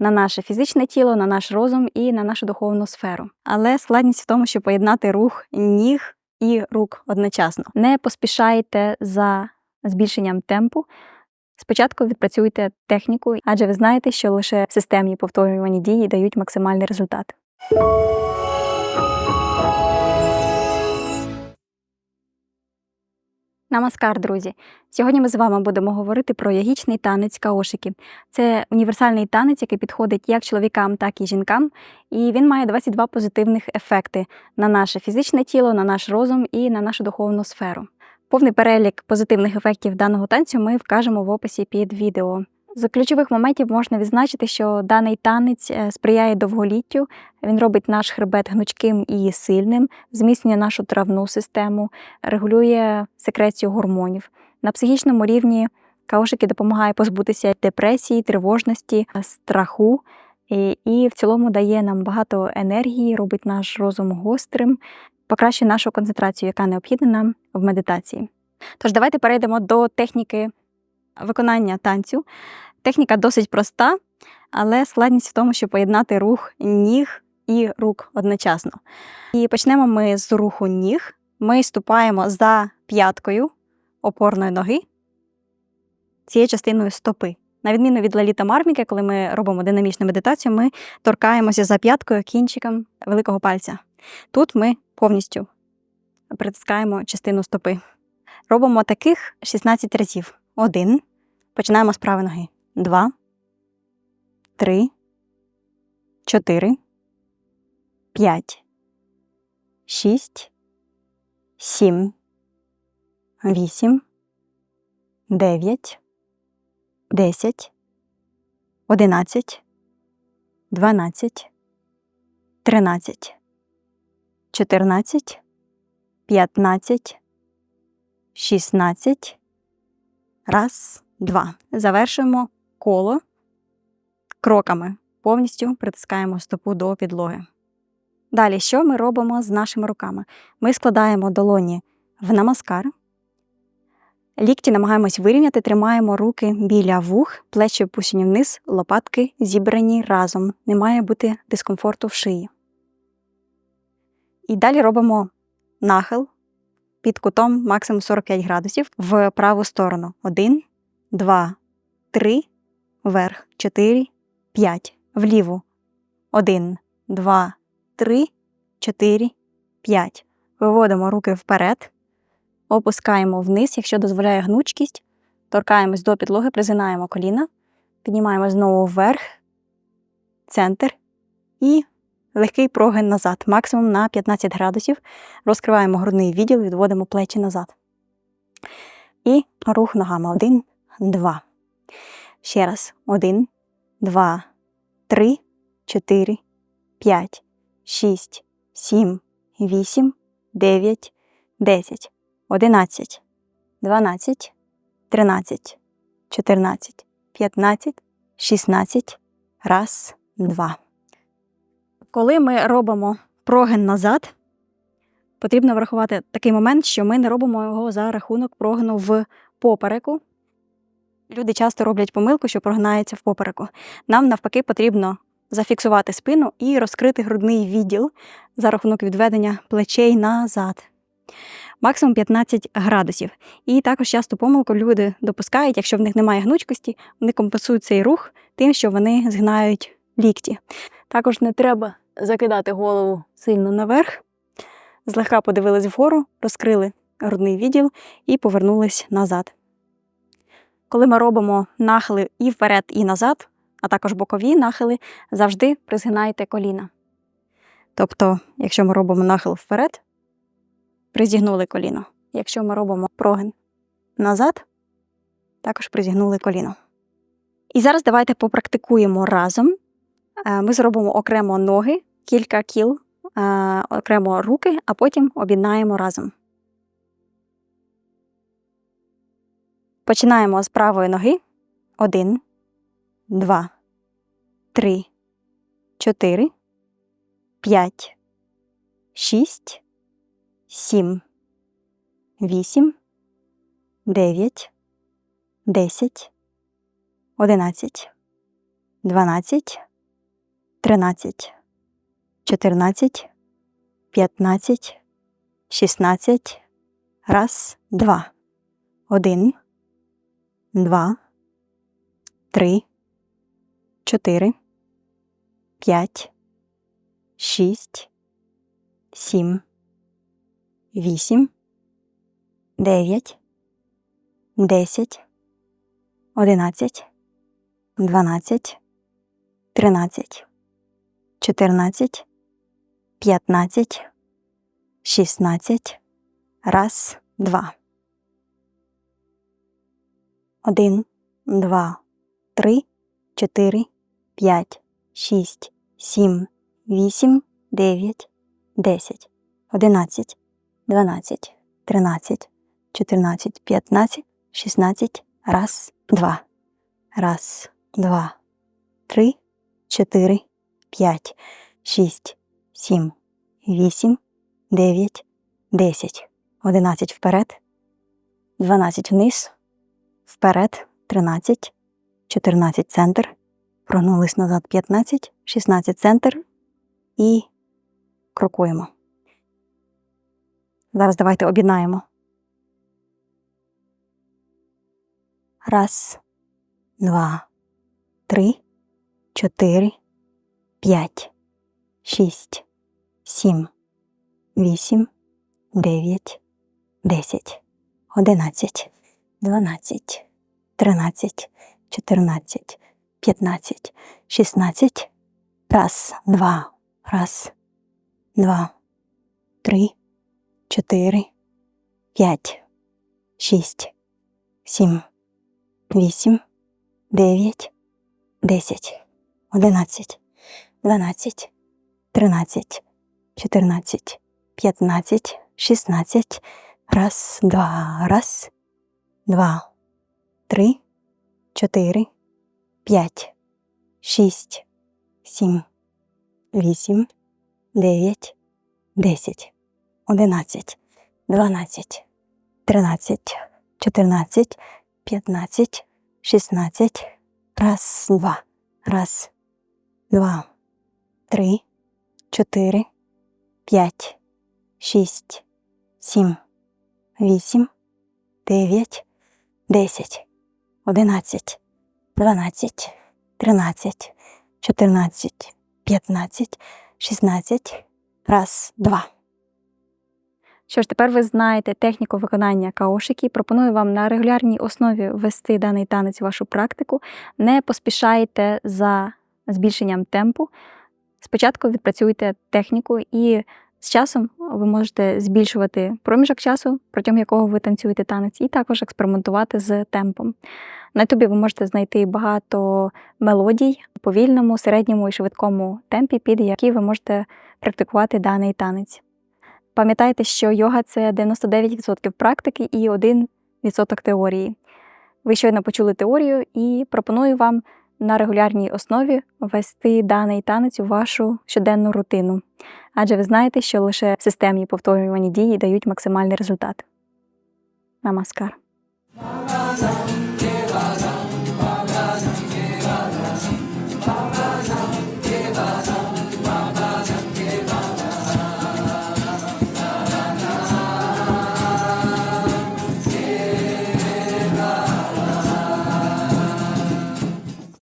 на наше фізичне тіло, на наш розум і на нашу духовну сферу. Але складність в тому, щоб поєднати рух ніг і рук одночасно. Не поспішайте за збільшенням темпу. Спочатку відпрацюйте техніку, адже ви знаєте, що лише системні повторювані дії дають максимальний результат. Намаскар, друзі! Сьогодні ми з вами будемо говорити про ягічний танець каошики. Це універсальний танець, який підходить як чоловікам, так і жінкам, і він має 22 позитивних ефекти на наше фізичне тіло, на наш розум і на нашу духовну сферу. Повний перелік позитивних ефектів даного танцю ми вкажемо в описі під відео. З ключових моментів можна відзначити, що даний танець е, сприяє довголіттю, він робить наш хребет гнучким і сильним, зміцнює нашу травну систему, регулює секрецію гормонів. На психічному рівні каошики допомагає позбутися депресії, тривожності, страху і, і в цілому дає нам багато енергії, робить наш розум гострим, покращує нашу концентрацію, яка необхідна нам в медитації. Тож давайте перейдемо до техніки виконання танцю. Техніка досить проста, але складність в тому, щоб поєднати рух ніг і рук одночасно. І почнемо ми з руху ніг. Ми ступаємо за п'яткою опорної ноги цією частиною стопи. На відміну від лаліта марміки, коли ми робимо динамічну медитацію, ми торкаємося за п'яткою кінчиком великого пальця. Тут ми повністю притискаємо частину стопи. Робимо таких 16 разів. Один. Починаємо з правої ноги. Два. Три. Чотири. П'ять. Шість. Сім. Вісім. Дев'ять. Десять. Одинадцять. Дванадцять. Тринадцять. Чотирнадцять. П'ятнадцять. Шістнадцять. Раз, два. Завершуємо коло кроками. Повністю притискаємо стопу до підлоги. Далі, що ми робимо з нашими руками? Ми складаємо долоні в намаскар. Лікті намагаємось вирівняти, тримаємо руки біля вух, плечі опущені вниз, лопатки зібрані разом. Не має бути дискомфорту в шиї. І далі робимо нахил під кутом максимум 45 градусів в праву сторону. 1, 2, 3, вверх, 4, 5, вліву. 1, 2, 3, 4, 5. Виводимо руки вперед, опускаємо вниз, якщо дозволяє гнучкість, торкаємось до підлоги, призинаємо коліна, піднімаємо знову вверх, центр. І легкий прогин назад, максимум на 15 градусів. Розкриваємо грудний відділ, відводимо плечі назад. І рух ногами. Один, два. Ще раз. Один, два, три, чотири, п'ять, шість, сім, вісім, дев'ять, десять, одинадцять, дванадцять, тринадцять, чотирнадцять, п'ятнадцять, шістнадцять. Раз, два. Коли ми робимо прогин назад, потрібно врахувати такий момент, що ми не робимо його за рахунок прогину в попереку. Люди часто роблять помилку, що прогинається в попереку. Нам навпаки потрібно зафіксувати спину і розкрити грудний відділ за рахунок відведення плечей назад. Максимум 15 градусів. І також часто помилку люди допускають, якщо в них немає гнучкості, вони компенсують цей рух тим, що вони згинають лікті. Також не треба закидати голову сильно наверх, злегка подивились вгору, розкрили грудний відділ і повернулись назад. Коли ми робимо нахили і вперед, і назад, а також бокові нахили, завжди призгинайте коліна. Тобто, якщо ми робимо нахил вперед, призігнули коліно. Якщо ми робимо прогин назад, також призігнули коліно. І зараз давайте попрактикуємо разом. Е, ми зробимо окремо ноги, кілька кіл, е, окремо руки, а потім об'єднаємо разом. Починаємо з правої ноги. Один, два, три, чотири, п'ять, шість, сім, вісім, дев'ять, десять, одинадцять, дванадцять, тринадцять, чотирнадцять, п'ятнадцять, шістнадцять. Раз, два. Один, два, три, чотири, п'ять, шість, сім, вісім, дев'ять, десять, одинадцять, дванадцять, тринадцять, чотирнадцять, п'ятнадцять, шістнадцять. Раз, два. Один, два, три, чотири, п'ять, шість, сім, вісім, дев'ять, десять, одинадцять, дванадцять, тринадцять, чотирнадцять, п'ятнадцять, шістнадцять. Раз, два. Раз, два, три, чотири, п'ять, шість, сім, вісім, дев'ять, десять. 11 вперед, 12 вниз, вперед, 13, 14 центр, прогнулись назад 15, 16 центр і крокуємо. Зараз давайте об'єднаємо. Раз, два, три, чотири, п'ять, шість, сім, вісім, дев'ять. Десять, одинадцять, дванадцять, тринадцять, чотирнадцять, п'ятнадцять, шістнадцять. Раз, два, раз, два, три, чотири, п'ять, шість, сім, вісім, дев'ять, десять, одинадцять, дванадцять, тринадцять, чотирнадцять, п'ятнадцять, шістнадцять. Раз, два, раз, два, три, чотири, п'ять, шість, сім, вісім, дев'ять, десять, одинадцять, дванадцять, тринадцять, чотирнадцять, п'ятнадцять, шістнадцять. Раз, два, раз, два, три, чотири, п'ять, шість, сім вісім, дев'ять, десять, одинадцять, дванадцять, тринадцять, чотирнадцять, п'ятнадцять, шістнадцять. Раз, два. Що ж, тепер ви знаєте техніку виконання каошики. Пропоную вам на регулярній основі ввести даний танець у вашу практику. Не поспішайте за збільшенням темпу. Спочатку відпрацюйте техніку і з часом ви можете збільшувати проміжок часу, протягом якого ви танцюєте танець, і також експериментувати з темпом. На ютубі ви можете знайти багато мелодій у повільному, середньому і швидкому темпі, під які ви можете практикувати даний танець. Пам'ятайте, що йога це 99% практики і 1% теорії. Ви щойно почули теорію і пропоную вам на регулярній основі ввести даний танець у вашу щоденну рутину. Адже ви знаєте, що лише системні повторювані дії дають максимальний результат. Намаскар.